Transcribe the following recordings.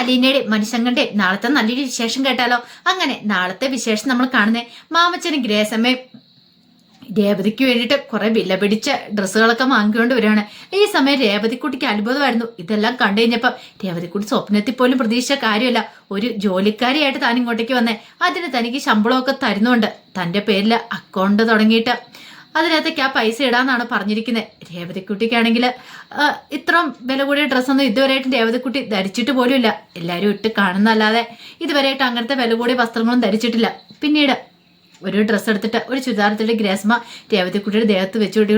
അലീനയുടെ മനുഷ്യങ്ങളുടെ നാളത്തെ നല്ലൊരു വിശേഷം കേട്ടാലോ? അങ്ങനെ നാളത്തെ വിശേഷം നമ്മൾ കാണുന്നേ. മാമച്ചനും ഗ്രേസമ്മയും രേവതിക്ക് വേണ്ടിയിട്ട് കുറെ വില പിടിച്ച ഡ്രസ്സുകളൊക്കെ വാങ്ങിക്കൊണ്ട് വരികയാണ്. ഈ സമയം രേവതിക്കുട്ടിക്ക് അത്ഭുതമായിരുന്നു ഇതെല്ലാം കണ്ടു കഴിഞ്ഞപ്പോൾ രേവതിക്കുട്ടി സ്വപ്നത്തിൽ പോലും പ്രതീക്ഷിച്ച കാര്യമല്ല. ഒരു ജോലിക്കാരിയായിട്ട് താൻ ഇങ്ങോട്ടേക്ക് വന്നേ. അതിന് തനിക്ക് ശമ്പളമൊക്കെ തരുന്നുണ്ട്. തന്റെ പേരിൽ അക്കൗണ്ട് തുടങ്ങിയിട്ട്. അതിനകത്തേക്ക് ആ പൈസ ഇടാന്നാണ് പറഞ്ഞിരിക്കുന്നത് രേവതിക്കുട്ടിക്കാണെങ്കിൽ ഇത്രയും വില കൂടിയ ഡ്രസ്സൊന്നും ഇതുവരെയായിട്ടും രേവതിക്കുട്ടി ധരിച്ചിട്ട് പോലുമില്ല. എല്ലാവരും ഇട്ട് കാണുന്നല്ലാതെ ഇതുവരെയായിട്ട് അങ്ങനത്തെ വില കൂടിയ വസ്ത്രങ്ങളൊന്നും ധരിച്ചിട്ടില്ല. പിന്നീട് ഒരു ഡ്രസ്സ് എടുത്തിട്ട് ഒരു ചുരിദാർ ഗ്രേസ്മ രേവതിക്കുട്ടിയുടെ ദേഹത്ത് വെച്ച് കൂട്ടി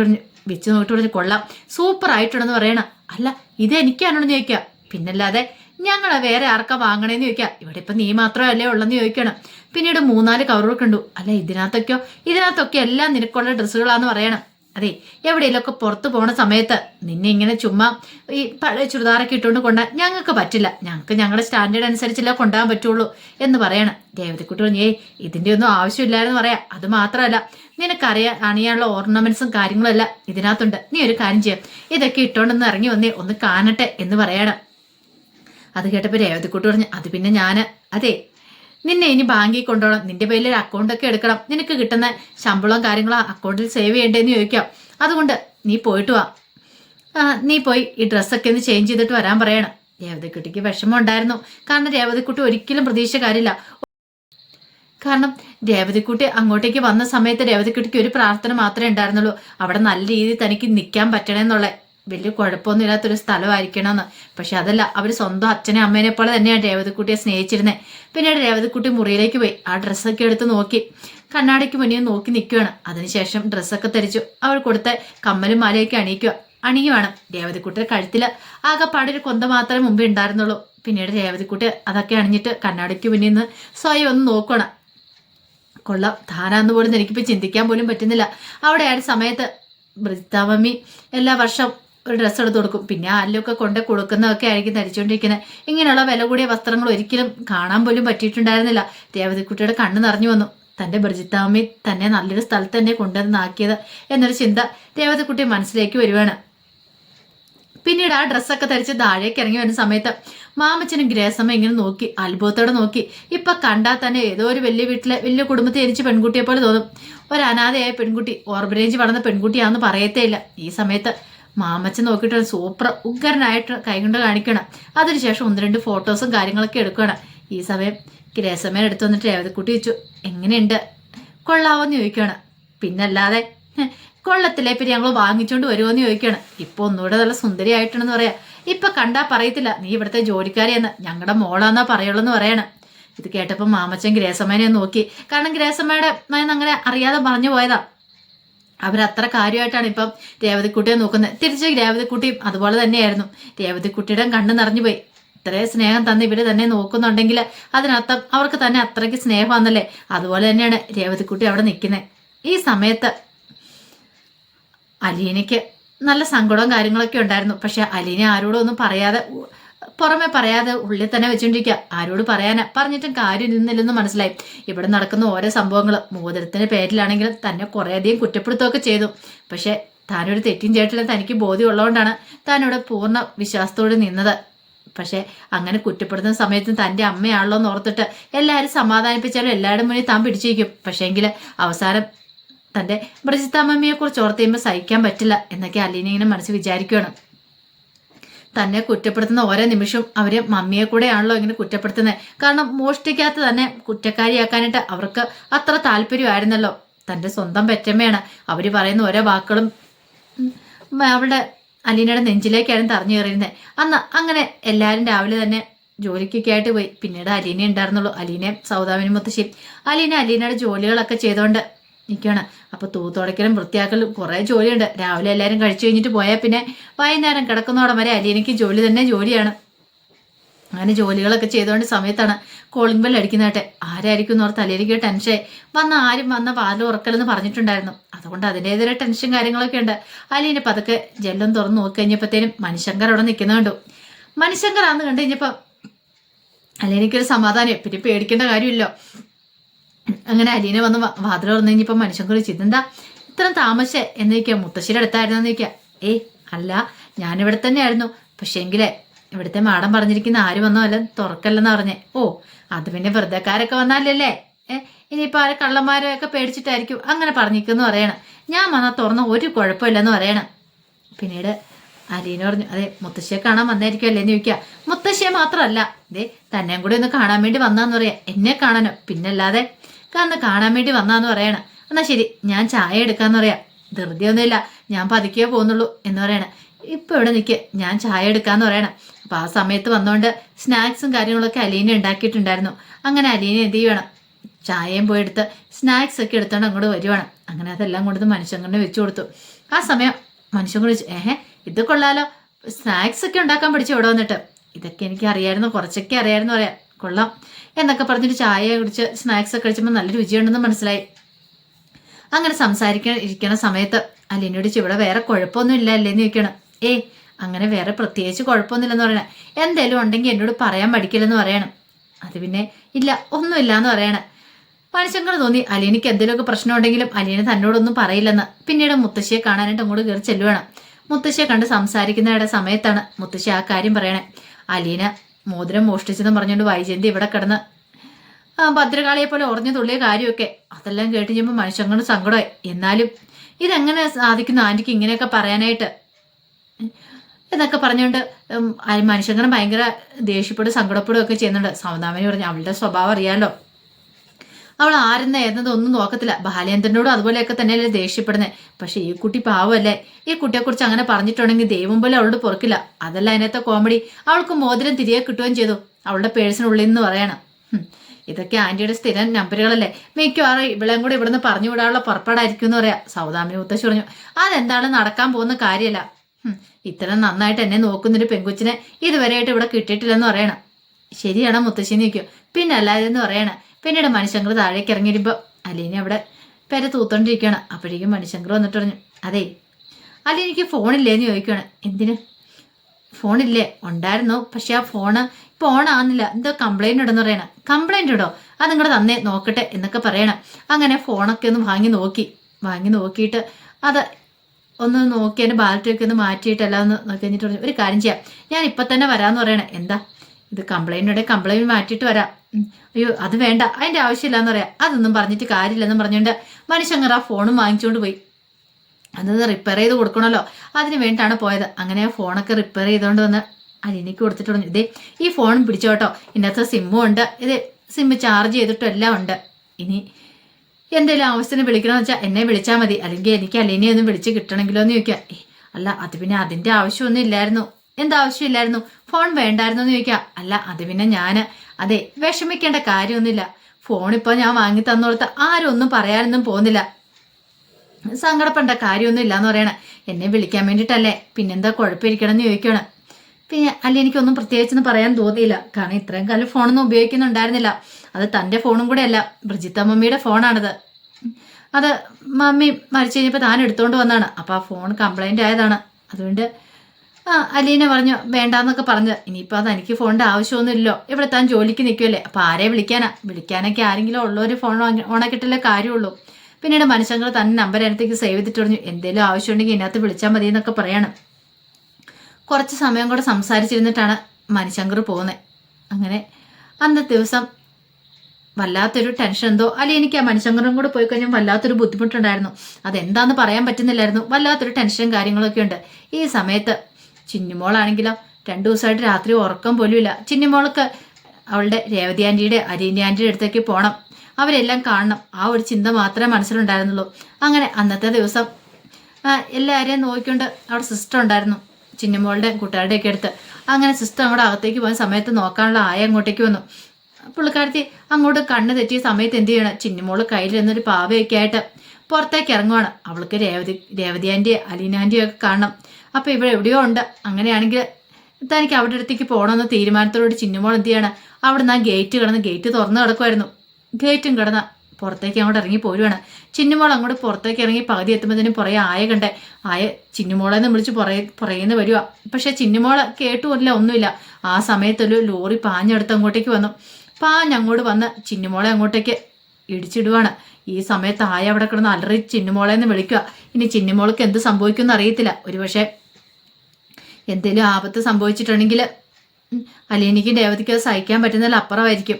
വെച്ച് നോക്കിട്ട് കൊള്ളാം. സൂപ്പർ ആയിട്ടുണ്ടെന്ന് പറയണം. അല്ല ഇത് എനിക്കാണോന്ന് ചോദിക്കുക പിന്നല്ലാതെ ഞങ്ങളെ വേറെ ആർക്കാ വാങ്ങണേന്ന് ചോദിക്കാം. ഇവിടെ ഇപ്പം നീ മാത്രമല്ലേ ഉള്ളെന്ന് ചോദിക്കണം. പിന്നീട് മൂന്നാൽ കവറുകൾ കണ്ടു. അല്ല ഇതിനകത്തൊക്കെയോ? ഇതിനകത്തൊക്കെ എല്ലാം നിനക്കുള്ള ഡ്രസ്സുകളാന്ന് പറയണം. അതെ എവിടെയെങ്കിലൊക്കെ പുറത്തു പോണ സമയത്ത് നിന്നെ ഇങ്ങനെ ചുമ്മാ ഈ പഴയ ചുരിദാറൊക്കെ ഇട്ടുകൊണ്ട് കൊണ്ടാ ഞങ്ങൾക്ക് പറ്റില്ല. ഞങ്ങൾക്ക് ഞങ്ങളുടെ സ്റ്റാൻഡേർഡ് അനുസരിച്ചല്ലേ കൊണ്ടുപോകാൻ പറ്റുള്ളൂ എന്ന് പറയണം. ദേവതക്കുട്ടി പറഞ്ഞു ഏയ് ഇതിന്റെ ഒന്നും ആവശ്യമില്ലായിരുന്നു പറയാം. അത് മാത്രമല്ല നിനക്കറിയാൻ അണിയാനുള്ള ഓർണമെന്റ്സും കാര്യങ്ങളും എല്ലാം ഇതിനകത്തുണ്ട്. നീ ഒരു കാര്യം ചെയ്യാം. ഇതൊക്കെ ഇട്ടോണ്ടെന്ന് ഇറങ്ങി വന്നേ ഒന്ന് കാണട്ടെ എന്ന് പറയണം. അത് കേട്ടപ്പോൾ രേവതിക്കുട്ടി പറഞ്ഞു അത് പിന്നെ ഞാൻ അതെ നിന്നെ ഇനി ബാങ്കിൽ കൊണ്ടുപോകണം. നിന്റെ പേരിൽ ഒരു അക്കൗണ്ടൊക്കെ എടുക്കണം. നിനക്ക് കിട്ടുന്ന ശമ്പളവും കാര്യങ്ങളും അക്കൗണ്ടിൽ സേവ് ചെയ്യേണ്ടതെന്ന് ചോദിക്കാം. അതുകൊണ്ട് നീ പോയിട്ട് വാ. നീ പോയി ഈ ഡ്രസ്സൊക്കെ ഒന്ന് ചേഞ്ച് ചെയ്തിട്ട് വരാൻ പറയണം. രേവതിക്കുട്ടിക്ക് വിഷമം ഉണ്ടായിരുന്നു. കാരണം രേവതിക്കുട്ടി ഒരിക്കലും പ്രതീക്ഷ കാര്യമില്ല. കാരണം രേവതിക്കുട്ടി അങ്ങോട്ടേക്ക് വന്ന സമയത്ത് രേവതിക്കുട്ടിക്ക് ഒരു പ്രാർത്ഥന മാത്രമേ ഉണ്ടായിരുന്നുള്ളൂ. അവിടെ നല്ല രീതിയിൽ തനിക്ക് നിൽക്കാൻ പറ്റണമെന്നുള്ള വലിയ കുഴപ്പമൊന്നുമില്ലാത്തൊരു സ്ഥലമായിരിക്കണമെന്ന്. പക്ഷെ അതല്ല അവർ സ്വന്തം അച്ഛനെ അമ്മേനെ പോലെ തന്നെയാണ് രേവതിക്കുട്ടിയെ സ്നേഹിച്ചിരുന്നത് പിന്നീട് രേവതിക്കുട്ടി മുറിയിലേക്ക് പോയി. ആ ഡ്രസ്സൊക്കെ എടുത്ത് നോക്കി. കണ്ണാടിക്ക് മുന്നിൽ നോക്കി നിൽക്കുകയാണ് അതിനുശേഷം ഡ്രസ്സൊക്കെ ധരിച്ചു. അവൾ കൊടുത്ത കമ്മലും മാലയൊക്കെ അണിയിക്കുക. അണിയുവാണ്. രേവതിക്കുട്ടിയുടെ കഴുത്തിൽ പാടൊരു കൊന്ത മാത്രമേ മുമ്പേ ഉണ്ടായിരുന്നുള്ളൂ. പിന്നീട് രേവതിക്കുട്ടി അതൊക്കെ അണിഞ്ഞിട്ട് കണ്ണാടിക്ക് മുന്നിൽ നിന്ന് സ്വയം ഒന്ന് നോക്കണം കൊള്ളാം. താനാന്ന് പോലും എനിക്കിപ്പോൾ ചിന്തിക്കാൻ പോലും പറ്റുന്നില്ല. അവിടെ ആ സമയത്ത് വൃത്താമമ്മി എല്ലാ വർഷം ഒരു ഡ്രസ്സ് എടുത്ത് കൊടുക്കും. പിന്നെ ആരിലൊക്കെ കൊണ്ട് കൊടുക്കുന്നതൊക്കെ ആയിരിക്കും ധരിച്ചുകൊണ്ടിരിക്കുന്നത് ഇങ്ങനെയുള്ള വില കൂടിയ വസ്ത്രങ്ങൾ ഒരിക്കലും കാണാൻ പോലും പറ്റിയിട്ടുണ്ടായിരുന്നില്ല. ദേവതക്കുട്ടിയുടെ കണ്ണ് നിറഞ്ഞു വന്നു. തന്റെ ബ്രജിത്താമ്മി തന്നെ നല്ലൊരു സ്ഥലത്ത് തന്നെ കൊണ്ടുവന്നാക്കിയത് എന്നൊരു ചിന്ത ദേവതക്കുട്ടി മനസ്സിലേക്ക് വരുവാണ്. പിന്നീട് ആ ഡ്രസ്സൊക്കെ ധരിച്ച് താഴേക്ക് ഇറങ്ങി വരുന്ന സമയത്ത് മാമച്ചനും ഗ്രേസമ്മ ഇങ്ങനെ നോക്കി അത്ഭുതത്തോടെ നോക്കി. ഇപ്പൊ കണ്ടാൽ തന്നെ ഏതോ ഒരു വലിയ വീട്ടിലെ വലിയ കുടുംബത്തെ ജനിച്ച പെൺകുട്ടിയെ പോലെ തോന്നും. ഒരു അനാഥയായ പെൺകുട്ടി ഓർബനേജ് വളർന്ന പെൺകുട്ടിയാണെന്ന് പറയത്തേ ഇല്ല ഈ സമയത്ത് മാമച്ചൻ നോക്കിയിട്ട് സൂപ്പർ ഉഗ്രനായിട്ട് കൈകൊണ്ട് കാണിക്കണം. അതിനുശേഷം ഒന്ന് രണ്ട് ഫോട്ടോസും കാര്യങ്ങളൊക്കെ എടുക്കണം ഈ സമയം ഗ്രേസമ്മേനെ എടുത്തു വന്നിട്ട് രേവതിക്കുട്ടി ചോദിച്ചു എങ്ങനെയുണ്ട്? കൊള്ളാവോന്ന് ചോദിക്കണം പിന്നല്ലാതെ കൊള്ളത്തില്ലേ? പിന്നെ ഞങ്ങൾ വാങ്ങിച്ചോണ്ട് വരുമോന്ന് ചോദിക്കുകയാണ്. ഇപ്പൊ ഒന്നുകൂടെ നല്ല സുന്ദരിയായിട്ടുണ്ടെന്ന് പറയാം. ഇപ്പൊ കണ്ടാൽ പറയത്തില്ല. നീ ഇവിടുത്തെ ജോലിക്കാരിയെന്ന്. ഞങ്ങളുടെ മോളാന്നാ പറയുള്ളൂ എന്ന് പറയണം. ഇത് കേട്ടപ്പോൾ മാമച്ചൻ ഗ്രേസമ്മേനെ നോക്കി. കാരണം ഗ്രേസമ്മയുടെ അങ്ങനെ അറിയാതെ പറഞ്ഞു പോയതാ. അവരത്ര കാര്യമായിട്ടാണ് ഇപ്പം രേവതിക്കുട്ടിയെ നോക്കുന്നത്. തിരിച്ച് രേവതിക്കുട്ടിയും അതുപോലെ തന്നെയായിരുന്നു. രേവതിക്കുട്ടിയുടെ കണ്ണ് നിറഞ്ഞു പോയി ഇത്രയും സ്നേഹം തന്ന് ഇവർ തന്നെ നോക്കുന്നുണ്ടെങ്കിൽ അതിനർത്ഥം അവർക്ക് തന്നെ അത്രയ്ക്ക് സ്നേഹമാണെന്നല്ലേ അതുപോലെ തന്നെയാണ് രേവതിക്കുട്ടി അവിടെ നിൽക്കുന്നത് ഈ സമയത്ത് അലീനയ്ക്ക് നല്ല സങ്കടവും കാര്യങ്ങളൊക്കെ ഉണ്ടായിരുന്നു. പക്ഷെ അലീന ആരോടും ഒന്നും പറയാതെ പുറമെ പറയാതെ ഉള്ളിൽ തന്നെ വെച്ചോണ്ടിരിക്കുക ആരോട് പറയാനാ? പറഞ്ഞിട്ടും കാര്യം നിന്നില്ലെന്ന് മനസ്സിലായി. ഇവിടെ നടക്കുന്ന ഓരോ സംഭവങ്ങൾ മോതിരത്തിന്റെ പേരിലാണെങ്കിലും തന്നെ കുറേയധികം കുറ്റപ്പെടുത്തുകയൊക്കെ ചെയ്തു. പക്ഷെ താനൊരു തെറ്റും ചെയ്തിട്ടില്ല തനിക്ക് ബോധ്യമുള്ളതുകൊണ്ടാണ് താനിവിടെ പൂർണ വിശ്വാസത്തോടെ നിന്നത്. പക്ഷെ അങ്ങനെ കുറ്റപ്പെടുത്തുന്ന സമയത്ത് തന്റെ അമ്മയാണല്ലോ എന്ന് ഓർത്തിട്ട് എല്ലാവരും സമാധാനിപ്പിച്ചാലും എല്ലാവരുടെ മുന്നിൽ താൻ പിടിച്ചിരിക്കും. പക്ഷേങ്കിൽ അവസാനം തന്റെ ബ്രജിത്താമ്മയെ കുറിച്ച് ഓർത്ത് കഴിയുമ്പോൾ സഹിക്കാൻ പറ്റില്ല എന്നൊക്കെ അലീന ഇങ്ങനെ മനസ്സ് വിചാരിക്കുകയാണ് തന്നെ കുറ്റപ്പെടുത്തുന്ന ഓരോ നിമിഷവും അവർ മമ്മിയെ കൂടെയാണല്ലോ ഇങ്ങനെ കുറ്റപ്പെടുത്തുന്നത് കാരണം മോഷ്ടിക്കാത്ത തന്നെ കുറ്റക്കാരിയാക്കാനായിട്ട് അവർക്ക് അത്ര താല്പര്യമായിരുന്നല്ലോ. തന്റെ സ്വന്തം പെറ്റമ്മയാണ്. അവർ പറയുന്ന ഓരോ വാക്കുകളും അവളുടെ അലീനയുടെ നെഞ്ചിലേക്കായിരുന്നു തറഞ്ഞു കയറിയിരുന്നത് അന്ന് അങ്ങനെ എല്ലാവരും രാവിലെ തന്നെ ജോലിക്കൊക്കെ ആയിട്ട് പോയി. പിന്നീട് അലീന ഉണ്ടായിരുന്നുള്ളൂ. അലീനയും സൗദാമിനി മുത്തശ്ശി അലീന അലീനയുടെ ജോലികളൊക്കെ ചെയ്തുകൊണ്ട് നിൽക്കുകയാണ് അപ്പോൾ തൂത്തുടയ്ക്കലും വൃത്തിയാക്കലും കുറേ ജോലിയുണ്ട്. രാവിലെ എല്ലാവരും കഴിച്ചു കഴിഞ്ഞിട്ട് പോയാൽ പിന്നെ വൈകുന്നേരം കിടക്കുന്നോടം വരെ അലീനയ്ക്ക് ജോലി തന്നെ ജോലിയാണ്. അങ്ങനെ ജോലികളൊക്കെ ചെയ്തുകൊണ്ട് സമയത്താണ് കോളിംഗ് ബെൽ അടിക്കുന്നതട്ടെ ആരായിരിക്കും എന്ന് ഓർത്ത് അലീനയ്ക്ക് ടെൻഷൻ വന്ന ആരും വന്ന വാതിൽ ഉറക്കലെന്ന് പറഞ്ഞിട്ടുണ്ടായിരുന്നു. അതുകൊണ്ട് അതിന്റെതിരെ ടെൻഷൻ കാര്യങ്ങളൊക്കെ ഉണ്ട്. അലീന പതുക്കെ ജെല്ലം തുറന്ന് നോക്കി കഴിഞ്ഞപ്പോഴത്തേനും മണിശങ്കർ അവിടെ നിൽക്കുന്ന കണ്ടു. മണിശങ്കർ ആന്ന് കണ്ടു കഴിഞ്ഞപ്പോൾ അലീനയ്ക്കൊരു സമാധാനം പിന്നെ പേടിക്കേണ്ട കാര്യമില്ലോ. അങ്ങനെ അലീന വന്ന് വാതിൽ തുറന്നു കഴിഞ്ഞപ്പോൾ മനുഷ്യൻ കുറിച്ച് ഇതെന്താ ഇത്രയും താമസേ എന്ന് ചോദിക്കുക മുത്തശ്ശിയുടെ അടുത്തായിരുന്നു എന്ന് ചോദിക്കുക ഏയ് അല്ല ഞാനിവിടെ തന്നെയായിരുന്നു. പക്ഷേങ്കിലേ ഇവിടുത്തെ മാഡം പറഞ്ഞിരിക്കുന്ന ആര് വന്നോ അല്ല തുറക്കല്ലെന്ന് പറഞ്ഞേ. ഓ അത് പിന്നെ വൃദ്ധക്കാരൊക്കെ വന്നാലല്ലേ? ഏഹ് ഇനിയിപ്പോൾ ആരെ കള്ളന്മാരെയൊക്കെ പേടിച്ചിട്ടായിരിക്കും അങ്ങനെ പറഞ്ഞിരിക്കുന്നു പറയണം. ഞാൻ വന്നാൽ തുറന്ന ഒരു കുഴപ്പമില്ലെന്ന് പറയണം. പിന്നീട് അലീന പറഞ്ഞു അതെ മുത്തശ്ശിയെ കാണാൻ വന്നായിരിക്കുമല്ലേ എന്ന് ചോദിക്കുക. മുത്തശ്ശിയെ മാത്രമല്ല ദേ തന്നെയും കൂടി ഒന്ന് കാണാൻ വേണ്ടി വന്നാന്ന് പറയാ. എന്നെ കാണാനോ പിന്നല്ലാതെ കാരണം കാണാൻ വേണ്ടി വന്നാന്ന് പറയണ. എന്നാ ശരി ഞാൻ ചായ എടുക്കാന്ന് പറയാ. ധൃതി ഒന്നുമില്ല ഞാൻ പതുക്കേ പോകുന്നുള്ളൂ എന്ന് പറയണ. ഇപ്പൊ ഇവിടെ നിൽക്കുക ഞാൻ ചായ എടുക്കാന്ന് പറയണം. അപ്പൊ ആ സമയത്ത് വന്നുകൊണ്ട് സ്നാക്സും കാര്യങ്ങളൊക്കെ അലീന ഉണ്ടാക്കിയിട്ടുണ്ടായിരുന്നു. അങ്ങനെ അലീന എന്ത് ചെയ്യണം ചായയും പോയി എടുത്ത് സ്നാക്സ് ഒക്കെ എടുത്തോണ്ട് അങ്ങോട്ട് വരുവാണ്. അങ്ങനെ അതെല്ലാം കൊടുത്ത് മനുഷ്യൻ കൊണ്ട് വെച്ചു കൊടുത്തു. ആ സമയം മനുഷ്യൻ കൊണ്ട് ഏഹേ ഇത് കൊള്ളാലോ. സ്നാക്സ് ഒക്കെ ഉണ്ടാക്കാൻ പഠിച്ചു ഇവിടെ വന്നിട്ട്. ഇതൊക്കെ എനിക്ക് അറിയായിരുന്നു കുറച്ചൊക്കെ അറിയായിരുന്നു പറയാം. കൊള്ളാം. എന്നൊക്കെ പറഞ്ഞിട്ട് ചായ കുടിച്ച് സ്നാക്സ് ഒക്കെ കഴിച്ചപ്പോൾ നല്ല രുചിയുണ്ടെന്ന് മനസ്സിലായി. അങ്ങനെ സംസാരിക്കാൻ ഇരിക്കണ സമയത്ത് അലിനോട് ഇവിടെ വേറെ കുഴപ്പമൊന്നും ഇല്ല അല്ലേന്ന് ചോദിക്കണം ഏ അങ്ങനെ വേറെ പ്രത്യേകിച്ച് കുഴപ്പമൊന്നുമില്ലെന്ന് പറയണേ. എന്തേലും ഉണ്ടെങ്കിൽ എന്നോട് പറയാൻ പഠിക്കില്ലെന്ന് പറയണം. അത് പിന്നെ ഇല്ല ഒന്നുമില്ല എന്ന് പറയണേ. മനുഷ്യങ്ങൾ തോന്നി അലീനയ്ക്ക് എന്തെങ്കിലുമൊക്കെ പ്രശ്നം ഉണ്ടെങ്കിലും അലീന തന്നോടൊന്നും പറയില്ലെന്ന്. പിന്നീട് മുത്തശ്ശിയെ കാണാനായിട്ട് അങ്ങോട്ട് കയറി ചെല്ലുവാണ്. മുത്തശ്ശിയെ കണ്ട് സംസാരിക്കുന്നവരുടെ സമയത്താണ് മുത്തശ്ശി ആ കാര്യം പറയണേ. അലീന മോതിരം മോഷ്ടിച്ചെന്ന് പറഞ്ഞുകൊണ്ട് വൈജയന്തി ഇവിടെ കിടന്ന് ഭദ്രകാളിയെ പോലെ ഉറഞ്ഞു തുള്ളിയ കാര്യമൊക്കെ അതെല്ലാം കേട്ട് കഴിയുമ്പോൾ മനുഷ്യങ്ങളുടെ സങ്കടമായി. എന്നാലും ഇതെങ്ങനെ സാധിക്കുന്ന? ആന്റിക്ക് ഇങ്ങനെയൊക്കെ പറയാനായിട്ട് എന്നൊക്കെ പറഞ്ഞുകൊണ്ട് മനുഷ്യങ്ങളും ഭയങ്കര ദേഷ്യപ്പെടും സങ്കടപ്പെടുകയൊക്കെ ചെയ്യുന്നുണ്ട്. സമതാമനി പറഞ്ഞു അവളുടെ സ്വഭാവം അറിയാലോ. അവൾ ആരെന്ന ഏതെന്ന് ഒന്നും നോക്കത്തില്ല. ബാലേന്ദ്രനോടും അതുപോലെയൊക്കെ തന്നെയല്ലേ ദേഷ്യപ്പെടുന്നത് പക്ഷെ ഈ കുട്ടി പാവമല്ലേ ഈ കുട്ടിയെക്കുറിച്ച് അങ്ങനെ പറഞ്ഞിട്ടുണ്ടെങ്കിൽ ദൈവം പോലെ അവളോട് പൊറക്കില്ല. അതല്ല അതിനകത്തെ കോമഡി. അവൾക്ക് മോതിരം തിരികെ കിട്ടുകയും ചെയ്തു. അവളുടെ പേഴ്സിനുള്ളിൽ നിന്ന് പറയണം. ഇതൊക്കെ ആന്റിയുടെ സ്ഥിരം നമ്പറുകളല്ലേ. മിക്കവാറും ഇവളെയും കൂടെ ഇവിടുന്ന് പറഞ്ഞു വിടാനുള്ള പുറപ്പാടായിരിക്കും എന്ന് പറയാം. സൗദാമി മുത്തശ്ശി പറഞ്ഞു അതെന്താണ് നടക്കാൻ പോകുന്ന കാര്യമല്ല. ഇത്ര നന്നായിട്ട് എന്നെ നോക്കുന്നൊരു പെങ്കുച്ചിനെ ഇതുവരെയായിട്ട് ഇവിടെ കിട്ടിയിട്ടില്ലെന്ന് പറയണം. ശരിയാണ് മുത്തശ്ശി നിൽക്കും. പിന്നെ അല്ലാതെ എന്ന് പറയണം. പിന്നീട് മനുഷ്യങ്കർ താഴേക്ക് ഇറങ്ങിയിരുമ്പോൾ അലീന അവിടെ പേരെ തൂത്തോണ്ടിരിക്കുകയാണ്. അപ്പോഴേക്കും മനുഷ്യങ്കർ വന്നിട്ട് പറഞ്ഞു അതെ അലീനയ്ക്ക് ഫോണില്ലേന്ന് ചോദിക്കുകയാണ്. എന്തിന്? ഫോണില്ലേ? ഉണ്ടായിരുന്നു? പക്ഷെ ആ ഫോണ് ഇപ്പോൾ ഓണാകുന്നില്ല എന്തോ കംപ്ലൈന്റ് ഉണ്ടെന്ന് പറയണം. കംപ്ലൈന്റ് ഉണ്ടോ അത് നിങ്ങൾ തന്നേ നോക്കട്ടെ എന്നൊക്കെ പറയണം. അങ്ങനെ ഫോണൊക്കെ ഒന്ന് വാങ്ങി നോക്കി. വാങ്ങി നോക്കിയിട്ട് അത് ഒന്ന് നോക്കി അതിന്റെ ബാലറ്റൊക്കെ ഒന്ന് മാറ്റിയിട്ട് എല്ലാം ഒന്ന് നോക്കി കഴിഞ്ഞിട്ട് പറഞ്ഞു ഒരു കാര്യം ചെയ്യാം. ഞാൻ ഇപ്പം തന്നെ വരാമെന്ന് പറയണേ. എന്താ? ഇത് കംപ്ലൈന്റ് ഉണ്ടെങ്കിൽ കംപ്ലൈന്റ് മാറ്റിയിട്ട് വരാം. അയ്യോ അത് വേണ്ട. അതിന്റെ ആവശ്യമില്ല എന്ന് പറയാം. അതൊന്നും പറഞ്ഞിട്ട് കാര്യമില്ലെന്ന് പറഞ്ഞുകൊണ്ട് മനുഷ്യങ്ങർ ആ ഫോണും വാങ്ങിച്ചുകൊണ്ട് പോയി. അതൊന്ന് റിപ്പയർ ചെയ്ത് കൊടുക്കണമല്ലോ അതിന് വേണ്ടിയിട്ടാണ് പോയത്. അങ്ങനെ ഫോണൊക്കെ റിപ്പയർ ചെയ്തുകൊണ്ട് വന്ന് അലിനിക്ക് കൊടുത്തിട്ട് പറഞ്ഞു ഇതേ ഈ ഫോൺ പിടിച്ചോട്ടോ ഇതിനകത്ത് സിമ്മും ഉണ്ട്. ഇത് സിമ്മ് ചാർജ് ചെയ്തിട്ടും എല്ലാം ഉണ്ട്. ഇനി എന്തെങ്കിലും ആവശ്യത്തിന് വിളിക്കണമെന്ന് വെച്ചാൽ എന്നെ വിളിച്ചാൽ മതി. അല്ലെങ്കിൽ എനിക്ക് അലീനെ ഒന്ന് വിളിച്ച് കിട്ടണമെങ്കിലോ എന്ന് ചോദിക്കാം അല്ല അത് പിന്നെ അതിന്റെ ആവശ്യമൊന്നും ഇല്ലായിരുന്നു. എന്താവശ്യമില്ലായിരുന്നു? ഫോൺ വേണ്ടായിരുന്നു എന്ന് ചോദിക്കാം അല്ല അത് പിന്നെ ഞാൻ അതെ വിഷമിക്കേണ്ട കാര്യമൊന്നുമില്ല. ഫോൺ ഇപ്പോൾ ഞാൻ വാങ്ങി തന്നോടത്ത് ആരും ഒന്നും പറയാനൊന്നും പോകുന്നില്ല. സങ്കടപ്പെടേണ്ട കാര്യമൊന്നും ഇല്ലാന്ന് പറയണേ. എന്നെ വിളിക്കാൻ വേണ്ടിയിട്ടല്ലേ. പിന്നെന്താ കുഴപ്പമിരിക്കണം എന്ന് ചോദിക്കണം പിന്നെ അല്ല എനിക്കൊന്നും പ്രത്യേകിച്ചൊന്നും പറയാൻ തോന്നിയില്ല. കാരണം ഇത്രയും കാലം ഫോണൊന്നും ഉപയോഗിക്കുന്നുണ്ടായിരുന്നില്ല. അത് തന്റെ ഫോണും കൂടെ അല്ല ബ്രിജിത്ത മമ്മിയുടെ ഫോണാണിത്. അത് മമ്മി മരിച്ചു കഴിഞ്ഞപ്പോൾ താൻ എടുത്തുകൊണ്ട് വന്നതാണ് അപ്പോൾ ആ ഫോൺ കംപ്ലൈന്റ് ആയതാണ്. അതുകൊണ്ട് അലീന പറഞ്ഞു വേണ്ടാന്നൊക്കെ പറഞ്ഞു. ഇനിയിപ്പോൾ അത് എനിക്ക് ഫോണിന്റെ ആവശ്യമൊന്നുമില്ലല്ലോ ഇവിടെ താൻ ജോലിക്ക് നിൽക്കുമല്ലേ അപ്പോൾ ആരെ വിളിക്കാനാ? വിളിക്കാനൊക്കെ ആരെങ്കിലും ഉള്ളൊരു ഫോൺ ഓണക്കിട്ടല്ലേ കാര്യമുള്ളൂ. പിന്നീട് മനുഷ്യങ്ങൾ തന്നെ നമ്പർ അതിനകത്തേക്ക് സേവ് ചെയ്തിട്ട് പറഞ്ഞു എന്തെങ്കിലും ആവശ്യമുണ്ടെങ്കിൽ ഇതിനകത്ത് വിളിച്ചാൽ മതി എന്നൊക്കെ പറയാണ്. കുറച്ച് സമയം കൂടെ സംസാരിച്ചിരുന്നിട്ടാണ് മനുശങ്കർ പോകുന്നത് അങ്ങനെ അന്നത്തെ ദിവസം വല്ലാത്തൊരു ടെൻഷൻ എന്തോ. അല്ലെ എനിക്ക് ആ മനുശങ്കറും കൂടെ പോയി കഴിഞ്ഞാൽ വല്ലാത്തൊരു ബുദ്ധിമുട്ടുണ്ടായിരുന്നു. അതെന്താന്ന് പറയാൻ പറ്റുന്നില്ലായിരുന്നു. വല്ലാത്തൊരു ടെൻഷനും കാര്യങ്ങളൊക്കെ ഉണ്ട്. ഈ സമയത്ത് ചിന്നിമോളാണെങ്കിലോ രണ്ടു ദിവസമായിട്ട് രാത്രി ഉറക്കം പോലും ഇല്ല ചിന്നിമോൾക്ക് അവളുടെ രേവതി ആന്റിയുടെ അരീന്റെ ആന്റിയുടെ അടുത്തേക്ക് പോകണം അവരെല്ലാം കാണണം. ആ ഒരു ചിന്ത മാത്രമേ മനസ്സിലുണ്ടായിരുന്നുള്ളൂ. അങ്ങനെ അന്നത്തെ ദിവസം എല്ലാവരെയും നോക്കിക്കൊണ്ട് അവിടെ സിസ്റ്റർ ഉണ്ടായിരുന്നു ചിന്നിമോളുടെ കൂട്ടുകാരുടെയൊക്കെ അടുത്ത്. അങ്ങനെ സിസ്റ്റർ അവിടെ അകത്തേക്ക് പോയ സമയത്ത് നോക്കാനുള്ള ആയ അങ്ങോട്ടേക്ക് വന്നു. പുള്ളിക്കാരത്തി അങ്ങോട്ട് കണ്ണ് തെറ്റിയ സമയത്ത് എന്ത് ചെയ്യണം? ചിന്നിമോൾ കയ്യിൽ നിന്നൊരു പാവയൊക്കെ ആയിട്ട് പുറത്തേക്ക് ഇറങ്ങുവാണ്. അവൾക്ക് രേവതി രേവതി ആന്റിയെ അലീന ആന്റിയെ കാണണം. അപ്പോൾ ഇവിടെ എവിടെയോ ഉണ്ട്. അങ്ങനെയാണെങ്കിൽ തനിക്ക് അവിടെ അടുത്തേക്ക് പോകണമെന്ന് തീരുമാനത്തോട് ചിന്നുമോൾ എന്ത് ചെയ്യാണ്? അവിടെ നിന്ന് ആ ഗേറ്റ് കിടന്ന് ഗേറ്റ് തുറന്ന് കിടക്കുമായിരുന്നു ഗേറ്റും കിടന്ന പുറത്തേക്ക് അങ്ങോട്ട് ഇറങ്ങി പോരുവാണ്. ചിന്നുമോൾ അങ്ങോട്ട് പുറത്തേക്ക് ഇറങ്ങി പകുതി എത്തുമ്പോഴത്തേനും പുറകെ ആയ കണ്ടേ. ആയ ചിന്നുമോളെ എന്ന് വിളിച്ച് പുറകെ പുറകെന്ന് വരിക പക്ഷെ ചിന്നുമോൾ കേട്ടുമില്ല ഒന്നുമില്ല. ആ സമയത്തൊരു ലോറി പാഞ്ഞെടുത്ത് അങ്ങോട്ടേക്ക് വന്നു. പാഞ്ഞ് അങ്ങോട്ട് വന്ന് ചിന്നുമോളെ അങ്ങോട്ടേക്ക് ഇടിച്ചിടുവാണ്. ഈ സമയത്ത് ആയ അവിടെ കിടന്ന് അലറി ചിന്നുമോളെ എന്ന് വിളിക്കുക. ഇനി ചിന്നുമോൾക്ക് എന്ത് സംഭവിക്കുമെന്ന് അറിയത്തില്ല. ഒരുപക്ഷെ എന്തെങ്കിലും ആപത്ത് സംഭവിച്ചിട്ടുണ്ടെങ്കിൽ അലീനയ്ക്കും രേവതിക്കും അത് സഹിക്കാൻ പറ്റുന്നതിൽ അപ്പുറമായിരിക്കും.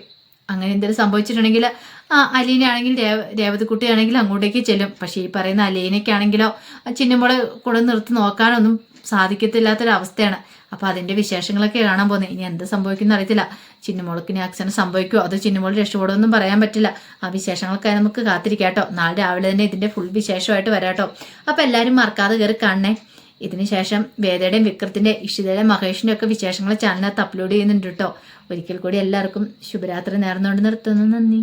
അങ്ങനെ എന്തെങ്കിലും സംഭവിച്ചിട്ടുണ്ടെങ്കിൽ ആ അലീനയാണെങ്കിൽ രേവ രേവതിക്കുട്ടിയാണെങ്കിൽ അങ്ങോട്ടേക്ക് ചെല്ലും. പക്ഷേ ഈ പറയുന്ന അലീനയ്ക്കാണെങ്കിലോ ആ ചിന്നമോളെ കൂടെ നിർത്തി നോക്കാനൊന്നും സാധിക്കത്തില്ലാത്തൊരവസ്ഥയാണ്. അപ്പോൾ അതിന്റെ വിശേഷങ്ങളൊക്കെ കാണാൻ പോകുന്നത് ഇനി എന്ത് സംഭവിക്കുന്ന അറിയത്തില്ല. ചിന്നമോൾക്ക് ഇനി ആക്സിഡന്റ് സംഭവിക്കുമോ അതോ ചിന്നമോൾ രക്ഷപ്പെടുമെന്നും പറയാൻ പറ്റില്ല. ആ വിശേഷങ്ങളൊക്കെ നമുക്ക് കാത്തിരിക്കാം കേട്ടോ. നാളെ രാവിലെ തന്നെ ഇതിന്റെ ഫുൾ വിശേഷമായിട്ട് വരാട്ടോ അപ്പോൾ എല്ലാവരും മറക്കാതെ കയറി കാണണേ. ഇതിന് ശേഷം വേദയുടെയും വിക്രത്തിന്റെ ഇഷിതയുടെ മഹേഷിന്റെ ഒക്കെ വിശേഷങ്ങൾ ചാനലിനകത്ത് അപ്ലോഡ് ചെയ്യുന്നുണ്ട് കേട്ടോ ഒരിക്കൽ കൂടി എല്ലാവർക്കും ശുഭരാത്രി നേർന്നുകൊണ്ട് നിർത്തുന്നു. നന്ദി.